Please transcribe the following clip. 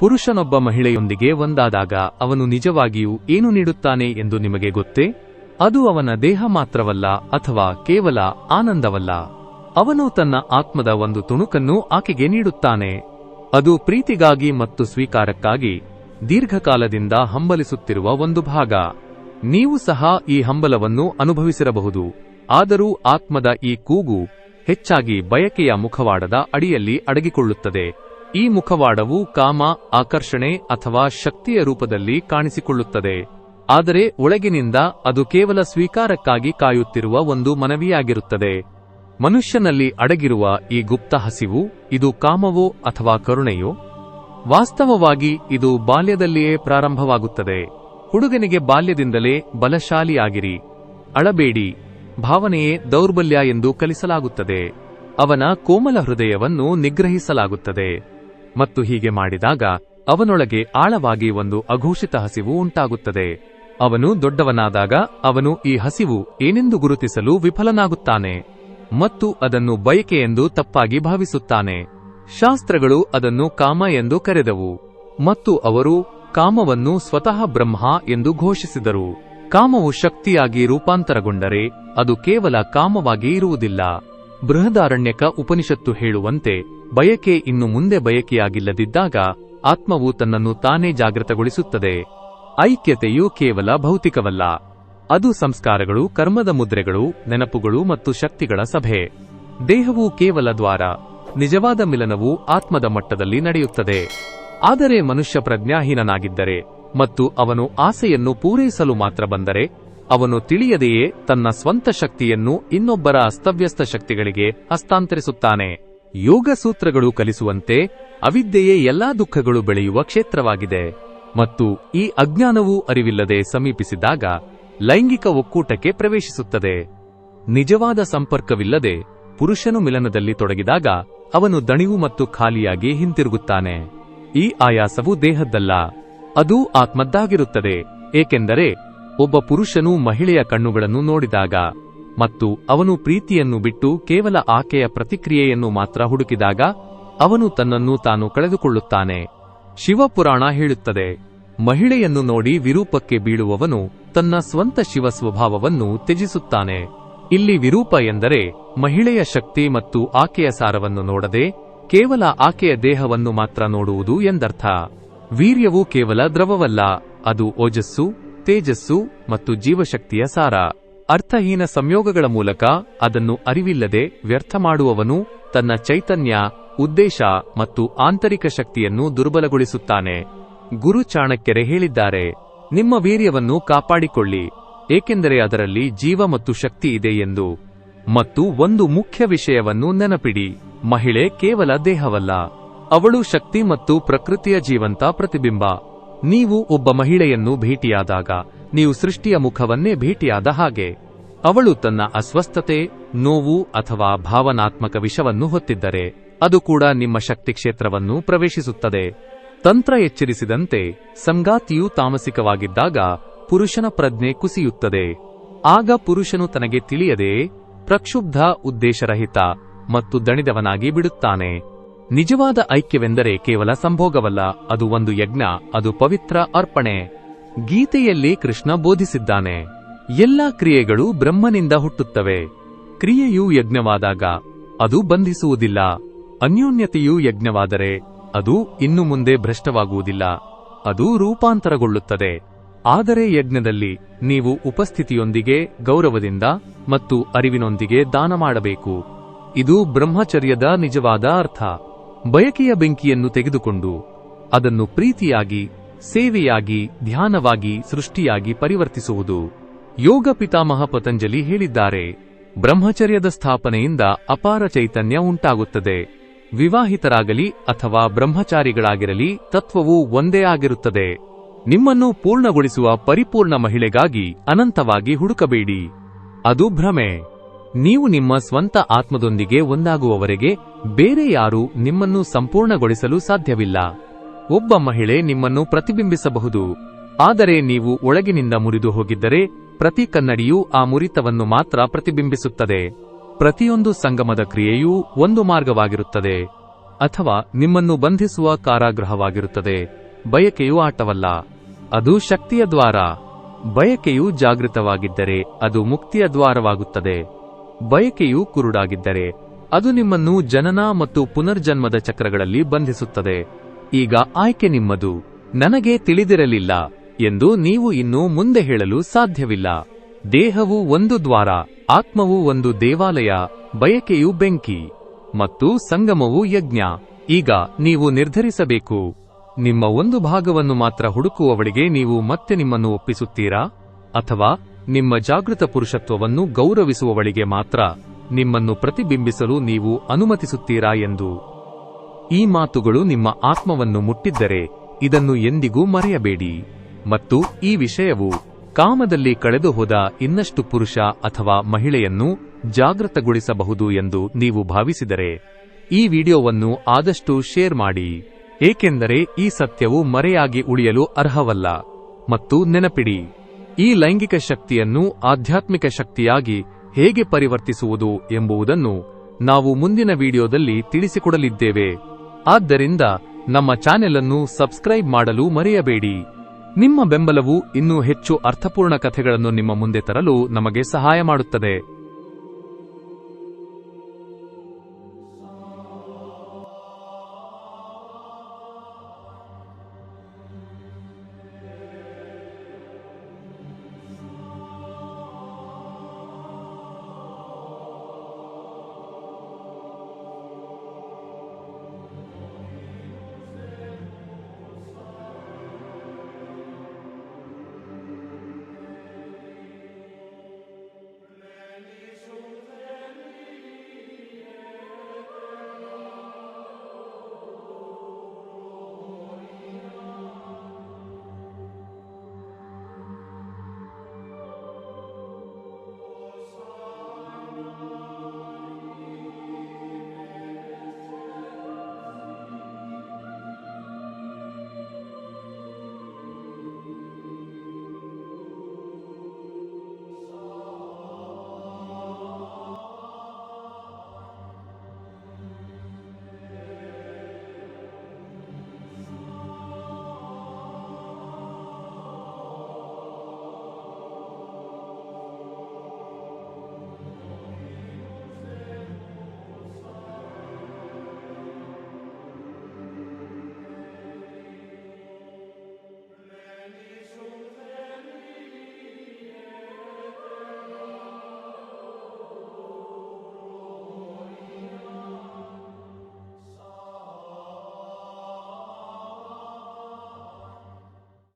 ಪುರುಷನೊಬ್ಬ ಮಹಿಳೆಯೊಂದಿಗೆ ಒಂದಾದಾಗ ಅವನು ನಿಜವಾಗಿಯೂ ಏನು ನೀಡುತ್ತಾನೆ ಎಂದು ನಿಮಗೆ ಗೊತ್ತೇ? ಅದು ಅವನ ದೇಹ ಮಾತ್ರವಲ್ಲ ಅಥವಾ ಕೇವಲ ಆನಂದವಲ್ಲ. ಅವನು ತನ್ನ ಆತ್ಮದ ಒಂದು ತುಣುಕನ್ನು ಆಕೆಗೆ ನೀಡುತ್ತಾನೆ. ಅದು ಪ್ರೀತಿಗಾಗಿ ಮತ್ತು ಸ್ವೀಕಾರಕ್ಕಾಗಿ ದೀರ್ಘಕಾಲದಿಂದ ಹಂಬಲಿಸುತ್ತಿರುವ ಒಂದು ಭಾಗ. ನೀವು ಸಹ ಈ ಹಂಬಲವನ್ನು ಅನುಭವಿಸಿರಬಹುದು. ಆದರೂ ಆತ್ಮದ ಈ ಕೂಗು ಹೆಚ್ಚಾಗಿ ಬಯಕೆಯ ಮುಖವಾಡದ ಅಡಿಯಲ್ಲಿ ಅಡಗಿಕೊಳ್ಳುತ್ತದೆ. ಈ ಮುಖವಾಡವು ಕಾಮ, ಆಕರ್ಷಣೆ ಅಥವಾ ಶಕ್ತಿಯ ರೂಪದಲ್ಲಿ ಕಾಣಿಸಿಕೊಳ್ಳುತ್ತದೆ. ಆದರೆ ಒಳಗಿನಿಂದ ಅದು ಕೇವಲ ಸ್ವೀಕಾರಕ್ಕಾಗಿ ಕಾಯುತ್ತಿರುವ ಒಂದು ಮನವಿಯಾಗಿರುತ್ತದೆ. ಮನುಷ್ಯನಲ್ಲಿ ಅಡಗಿರುವ ಈ ಗುಪ್ತ ಹಸಿವು, ಇದು ಕಾಮವೋ ಅಥವಾ ಕರುಣೆಯೋ? ವಾಸ್ತವವಾಗಿ ಇದು ಬಾಲ್ಯದಲ್ಲಿಯೇ ಪ್ರಾರಂಭವಾಗುತ್ತದೆ. ಹುಡುಗನಿಗೆ ಬಾಲ್ಯದಿಂದಲೇ ಬಲಶಾಲಿಯಾಗಿರಿ. ಅಳಬೇಡಿ. ಭಾವನೆಯೇ ದೌರ್ಬಲ್ಯ ಎಂದು ಕಲಿಸಲಾಗುತ್ತದೆ. ಅವನ ಕೋಮಲ ಹೃದಯವನ್ನು ನಿಗ್ರಹಿಸಲಾಗುತ್ತದೆ. ಮತ್ತು ಹೀಗೆ ಮಾಡಿದಾಗ ಅವನೊಳಗೆ ಆಳವಾಗಿ ಒಂದು ಅಘೋಷಿತ ಹಸಿವು ಉಂಟಾಗುತ್ತದೆ. ಅವನು ದೊಡ್ಡವನಾದಾಗ ಅವನು ಈ ಹಸಿವು ಏನೆಂದು ಗುರುತಿಸಲು ವಿಫಲನಾಗುತ್ತಾನೆ ಮತ್ತು ಅದನ್ನು ಬಯಕೆ ಎಂದು ತಪ್ಪಾಗಿ ಭಾವಿಸುತ್ತಾನೆ. ಶಾಸ್ತ್ರಗಳು ಅದನ್ನು ಕಾಮ ಎಂದು ಕರೆದವು ಮತ್ತು ಅವರು ಕಾಮವನ್ನು ಸ್ವತಃ ಬ್ರಹ್ಮ ಎಂದು ಘೋಷಿಸಿದರು. ಕಾಮವು ಶಕ್ತಿಯಾಗಿ ರೂಪಾಂತರಗೊಂಡರೆ ಅದು ಕೇವಲ ಕಾಮವಾಗಿ ಇರುವುದಿಲ್ಲ. ಬೃಹದಾರಣ್ಯಕ ಉಪನಿಷತ್ತು ಹೇಳುವಂತೆ ಬಯಕೆ ಇನ್ನು ಮುಂದೆ ಬಯಕೆಯಾಗಿಲ್ಲದಿದ್ದಾಗ ಆತ್ಮವು ತನ್ನನ್ನು ತಾನೇ ಜಾಗೃತಗೊಳಿಸುತ್ತದೆ. ಐಕ್ಯತೆಯು ಕೇವಲ ಭೌತಿಕವಲ್ಲ. ಅದು ಸಂಸ್ಕಾರಗಳು, ಕರ್ಮದ ಮುದ್ರೆಗಳು, ನೆನಪುಗಳು ಮತ್ತು ಶಕ್ತಿಗಳ ಸಭೆ. ದೇಹವು ಕೇವಲ ದ್ವಾರ. ನಿಜವಾದ ಮಿಲನವು ಆತ್ಮದ ಮಟ್ಟದಲ್ಲಿ ನಡೆಯುತ್ತದೆ. ಆದರೆ ಮನುಷ್ಯ ಪ್ರಜ್ಞಾಹೀನನಾಗಿದ್ದರೆ ಮತ್ತು ಅವನು ಆಸೆಯನ್ನು ಪೂರೈಸಲು ಮಾತ್ರ ಬಂದರೆ, ಅವನು ತಿಳಿಯದೆಯೇ ತನ್ನ ಸ್ವಂತ ಶಕ್ತಿಯನ್ನು ಇನ್ನೊಬ್ಬರ ಅಸ್ತವ್ಯಸ್ತ ಶಕ್ತಿಗಳಿಗೆ ಹಸ್ತಾಂತರಿಸುತ್ತಾನೆ. ಯೋಗ ಸೂತ್ರಗಳು ಕಲಿಸುವಂತೆ ಅವಿದ್ಯೆಯೇ ಎಲ್ಲಾ ದುಃಖಗಳು ಬೆಳೆಯುವ ಕ್ಷೇತ್ರವಾಗಿದೆ. ಮತ್ತು ಈ ಅಜ್ಞಾನವು ಅರಿವಿಲ್ಲದೆ ಸಮೀಪಿಸಿದಾಗ ಲೈಂಗಿಕ ಒಕ್ಕೂಟಕ್ಕೆ ಪ್ರವೇಶಿಸುತ್ತದೆ. ನಿಜವಾದ ಸಂಪರ್ಕವಿಲ್ಲದೆ ಪುರುಷನು ಮಿಲನದಲ್ಲಿ ತೊಡಗಿದಾಗ ಅವನು ದಣಿವು ಮತ್ತು ಖಾಲಿಯಾಗಿ ಹಿಂತಿರುಗುತ್ತಾನೆ. ಈ ಆಯಾಸವು ದೇಹದ್ದಲ್ಲ, ಅದು ಆತ್ಮದ್ದಾಗಿರುತ್ತದೆ, ಏಕೆಂದರೆ ಒಬ್ಬ ಪುರುಷನು ಮಹಿಳೆಯ ಕಣ್ಣುಗಳನ್ನು ನೋಡಿದಾಗ ಮತ್ತು ಅವನು ಪ್ರೀತಿಯನ್ನು ಬಿಟ್ಟು ಕೇವಲ ಆಕೆಯ ಪ್ರತಿಕ್ರಿಯೆಯನ್ನು ಮಾತ್ರ ಹುಡುಕಿದಾಗ ಅವನು ತನ್ನನ್ನು ತಾನು ಕಳೆದುಕೊಳ್ಳುತ್ತಾನೆ. ಶಿವಪುರಾಣ ಹೇಳುತ್ತದೆ, ಮಹಿಳೆಯನ್ನು ನೋಡಿ ವಿರೂಪಕ್ಕೆ ಬೀಳುವವನು ತನ್ನ ಸ್ವಂತ ಶಿವ ಸ್ವಭಾವವನ್ನು ತ್ಯಜಿಸುತ್ತಾನೆ. ಇಲ್ಲಿ ವಿರೂಪ ಎಂದರೆ ಮಹಿಳೆಯ ಶಕ್ತಿ ಮತ್ತು ಆಕೆಯ ಸಾರವನ್ನು ನೋಡದೆ ಕೇವಲ ಆಕೆಯ ದೇಹವನ್ನು ಮಾತ್ರ ನೋಡುವುದು ಎಂದರ್ಥ. ವೀರ್ಯವು ಕೇವಲ ದ್ರವವಲ್ಲ, ಅದು ಓಜಸ್ಸು, ತೇಜಸ್ಸು ಮತ್ತು ಜೀವಶಕ್ತಿಯ ಸಾರ. ಅರ್ಥಹೀನ ಸಂಯೋಗಗಳ ಮೂಲಕ ಅದನ್ನು ಅರಿವಿಲ್ಲದೆ ವ್ಯರ್ಥ ಮಾಡುವವನು ತನ್ನ ಚೈತನ್ಯ, ಉದ್ದೇಶ ಮತ್ತು ಆಂತರಿಕ ಶಕ್ತಿಯನ್ನು ದುರ್ಬಲಗೊಳಿಸುತ್ತಾನೆ. ಗುರು ಚಾಣಕ್ಯರೆ ಹೇಳಿದ್ದಾರೆ, ನಿಮ್ಮ ವೀರ್ಯವನ್ನು ಕಾಪಾಡಿಕೊಳ್ಳಿ, ಏಕೆಂದರೆ ಅದರಲ್ಲಿ ಜೀವ ಮತ್ತು ಶಕ್ತಿ ಇದೆ ಎಂದು. ಮತ್ತು ಒಂದು ಮುಖ್ಯ ವಿಷಯವನ್ನು ನೆನಪಿಡಿ, ಮಹಿಳೆ ಕೇವಲ ದೇಹವಲ್ಲ, ಅವಳು ಶಕ್ತಿ ಮತ್ತು ಪ್ರಕೃತಿಯ ಜೀವಂತ ಪ್ರತಿಬಿಂಬ. ನೀವು ಒಬ್ಬ ಮಹಿಳೆಯನ್ನು ಭೇಟಿಯಾದಾಗ ನೀವು ಸೃಷ್ಟಿಯ ಮುಖವನ್ನೇ ಭೇಟಿಯಾದ ಹಾಗೆ. ಅವಳು ತನ್ನ ಅಸ್ವಸ್ಥತೆ, ನೋವು ಅಥವಾ ಭಾವನಾತ್ಮಕ ವಿಷವನ್ನು ಹೊತ್ತಿದ್ದರೆ, ಅದು ಕೂಡ ನಿಮ್ಮ ಶಕ್ತಿ ಕ್ಷೇತ್ರವನ್ನು ಪ್ರವೇಶಿಸುತ್ತದೆ. ತಂತ್ರ ಎಚ್ಚರಿಸಿದಂತೆ, ಸಂಗಾತಿಯು ತಾಮಸಿಕವಾಗಿದ್ದಾಗ, ಪುರುಷನ ಪ್ರಜ್ಞೆ ಕುಸಿಯುತ್ತದೆ. ಆಗ ಪುರುಷನು ತನಗೆ ತಿಳಿಯದೆ, ಪ್ರಕ್ಷುಬ್ಧ, ಉದ್ದೇಶರಹಿತ ಮತ್ತು ದಣಿದವನಾಗಿ ಬಿಡುತ್ತಾನೆ. ನಿಜವಾದ ಐಕ್ಯವೆಂದರೆ ಕೇವಲ ಸಂಭೋಗವಲ್ಲ, ಅದು ಒಂದು ಯಜ್ಞ, ಅದು ಪವಿತ್ರ ಅರ್ಪಣೆ. ಗೀತೆಯಲ್ಲಿ ಕೃಷ್ಣ ಬೋಧಿಸಿದ್ದಾನೆ. ಎಲ್ಲಾ ಕ್ರಿಯೆಗಳು ಬ್ರಹ್ಮನಿಂದ ಹುಟ್ಟುತ್ತವೆ. ಕ್ರಿಯೆಯು ಯಜ್ಞವಾದಾಗ ಅದು ಬಂಧಿಸುವುದಿಲ್ಲ. ಅನ್ಯೋನ್ಯತೆಯು ಯಜ್ಞವಾದರೆ ಅದು ಇನ್ನು ಮುಂದೆ ಭ್ರಷ್ಟವಾಗುವುದಿಲ್ಲ. ಅದು ರೂಪಾಂತರಗೊಳ್ಳುತ್ತದೆ. ಆದರೆ ಯಜ್ಞದಲ್ಲಿ ನೀವು ಉಪಸ್ಥಿತಿಯೊಂದಿಗೆ, ಗೌರವದಿಂದ ಮತ್ತು ಅರಿವಿನೊಂದಿಗೆ ದಾನ ಮಾಡಬೇಕು. ಇದು ಬ್ರಹ್ಮಚರ್ಯದ ನಿಜವಾದ ಅರ್ಥ. ಬಯಕೆಯ ಬೆಂಕಿಯನ್ನು ತೆಗೆದುಕೊಂಡು ಅದನ್ನು ಪ್ರೀತಿಯಾಗಿ ಸೇವೆಯಾಗಿ, ಧ್ಯಾನವಾಗಿ, ಸೃಷ್ಟಿಯಾಗಿ ಪರಿವರ್ತಿಸುವುದು. ಯೋಗ ಪಿತಾಮಹ ಪತಂಜಲಿ ಹೇಳಿದ್ದಾರೆ. ಬ್ರಹ್ಮಚರ್ಯದ ಸ್ಥಾಪನೆಯಿಂದ ಅಪಾರ ಚೈತನ್ಯ ಉಂಟಾಗುತ್ತದೆ. ವಿವಾಹಿತರಾಗಲಿ ಅಥವಾ ಬ್ರಹ್ಮಚಾರಿಗಳಾಗಿರಲಿ, ತತ್ವವು ಒಂದೇ ಆಗಿರುತ್ತದೆ. ನಿಮ್ಮನ್ನು ಪೂರ್ಣಗೊಳಿಸುವ ಪರಿಪೂರ್ಣ ಮಹಿಳೆಗಾಗಿ ಅನಂತವಾಗಿ ಹುಡುಕಬೇಡಿ. ಅದು ಭ್ರಮೆ. ನೀವು ನಿಮ್ಮ ಸ್ವಂತ ಆತ್ಮದೊಂದಿಗೆ ಒಂದಾಗುವವರೆಗೆ ಬೇರೆ ಯಾರೂ ನಿಮ್ಮನ್ನು ಸಂಪೂರ್ಣಗೊಳಿಸಲು ಸಾಧ್ಯವಿಲ್ಲ. ಒಬ್ಬ ಮಹಿಳೆ ನಿಮ್ಮನ್ನು ಪ್ರತಿಬಿಂಬಿಸಬಹುದು. ಆದರೆ ನೀವು ಒಳಗಿನಿಂದ ಮುರಿದು ಹೋಗಿದ್ದರೆ ಪ್ರತಿ ಕನ್ನಡಿಯೂ ಆ ಮುರಿತವನ್ನು ಮಾತ್ರ ಪ್ರತಿಬಿಂಬಿಸುತ್ತದೆ. ಪ್ರತಿಯೊಂದು ಸಂಗಮದ ಕ್ರಿಯೆಯೂ ಒಂದು ಮಾರ್ಗವಾಗಿರುತ್ತದೆ. ಅಥವಾ ನಿಮ್ಮನ್ನು ಬಂಧಿಸುವ ಕಾರಾಗೃಹವಾಗಿರುತ್ತದೆ. ಬಯಕೆಯು ಆಟವಲ್ಲ. ಅದು ಶಕ್ತಿಯ ದ್ವಾರ. ಬಯಕೆಯು ಜಾಗೃತವಾಗಿದ್ದರೆ ಅದು ಮುಕ್ತಿಯ ದ್ವಾರವಾಗುತ್ತದೆ. ಬಯಕೆಯು ಕುರುಡಾಗಿದ್ದರೆ ಅದು ನಿಮ್ಮನ್ನು ಜನನ ಮತ್ತು ಪುನರ್ಜನ್ಮದ ಚಕ್ರಗಳಲ್ಲಿ ಬಂಧಿಸುತ್ತದೆ. ಈಗ ಆಯ್ಕೆ ನಿಮ್ಮದು. ನನಗೆ ತಿಳಿದಿರಲಿಲ್ಲ ಎಂದು ನೀವು ಇನ್ನು ಮುಂದೆ ಹೇಳಲು ಸಾಧ್ಯವಿಲ್ಲ. ದೇಹವು ಒಂದು ದ್ವಾರ, ಆತ್ಮವು ಒಂದು ದೇವಾಲಯ, ಬಯಕೆಯು ಬೆಂಕಿ ಮತ್ತು ಸಂಗಮವು ಯಜ್ಞ. ಈಗ ನೀವು ನಿರ್ಧರಿಸಬೇಕು. ನಿಮ್ಮ ಒಂದು ಭಾಗವನ್ನು ಮಾತ್ರ ಹುಡುಕುವವಳಿಗೆ ನೀವು ಮತ್ತೆ ನಿಮ್ಮನ್ನು ಒಪ್ಪಿಸುತ್ತೀರಾ? ಅಥವಾ ನಿಮ್ಮ ಜಾಗೃತ ಪುರುಷತ್ವವನ್ನು ಗೌರವಿಸುವವಳಿಗೆ ಮಾತ್ರ ನಿಮ್ಮನ್ನು ಪ್ರತಿಬಿಂಬಿಸಲು ನೀವು ಅನುಮತಿಸುತ್ತೀರಾ ಎಂದು? ಈ ಮಾತುಗಳು ನಿಮ್ಮ ಆತ್ಮವನ್ನು ಮುಟ್ಟಿದ್ದರೆ ಇದನ್ನು ಎಂದಿಗೂ ಮರೆಯಬೇಡಿ. ಮತ್ತು ಈ ವಿಷಯವು ಕಾಮದಲ್ಲಿ ಕಳೆದುಹೋದ ಇನ್ನಷ್ಟು ಪುರುಷ ಅಥವಾ ಮಹಿಳೆಯನ್ನು ಜಾಗೃತಗೊಳಿಸಬಹುದು ಎಂದು ನೀವು ಭಾವಿಸಿದರೆ ಈ ವಿಡಿಯೋವನ್ನು ಆದಷ್ಟು ಶೇರ್ ಮಾಡಿ. ಏಕೆಂದರೆ ಈ ಸತ್ಯವು ಮರೆಯಾಗಿ ಉಳಿಯಲು ಅರ್ಹವಲ್ಲ. ಮತ್ತು ನೆನಪಿಡಿ, ಈ ಲೈಂಗಿಕ ಶಕ್ತಿಯನ್ನು ಆಧ್ಯಾತ್ಮಿಕ ಶಕ್ತಿಯಾಗಿ ಹೇಗೆ ಪರಿವರ್ತಿಸುವುದು ಎಂಬುದನ್ನು ನಾವು ಮುಂದಿನ ವಿಡಿಯೋದಲ್ಲಿ ತಿಳಿಸಿಕೊಡಲಿದ್ದೇವೆ. ಆದ್ದರಿಂದ ನಮ್ಮ ಚಾನೆಲ್ ಅನ್ನು ಸಬ್ಸ್ಕ್ರೈಬ್ ಮಾಡಲು ಮರೆಯಬೇಡಿ. ನಿಮ್ಮ ಬೆಂಬಲವು ಇನ್ನೂ ಹೆಚ್ಚು ಅರ್ಥಪೂರ್ಣ ಕಥೆಗಳನ್ನು ನಿಮ್ಮ ಮುಂದೆ ತರಲು ನಮಗೆ ಸಹಾಯ ಮಾಡುತ್ತದೆ.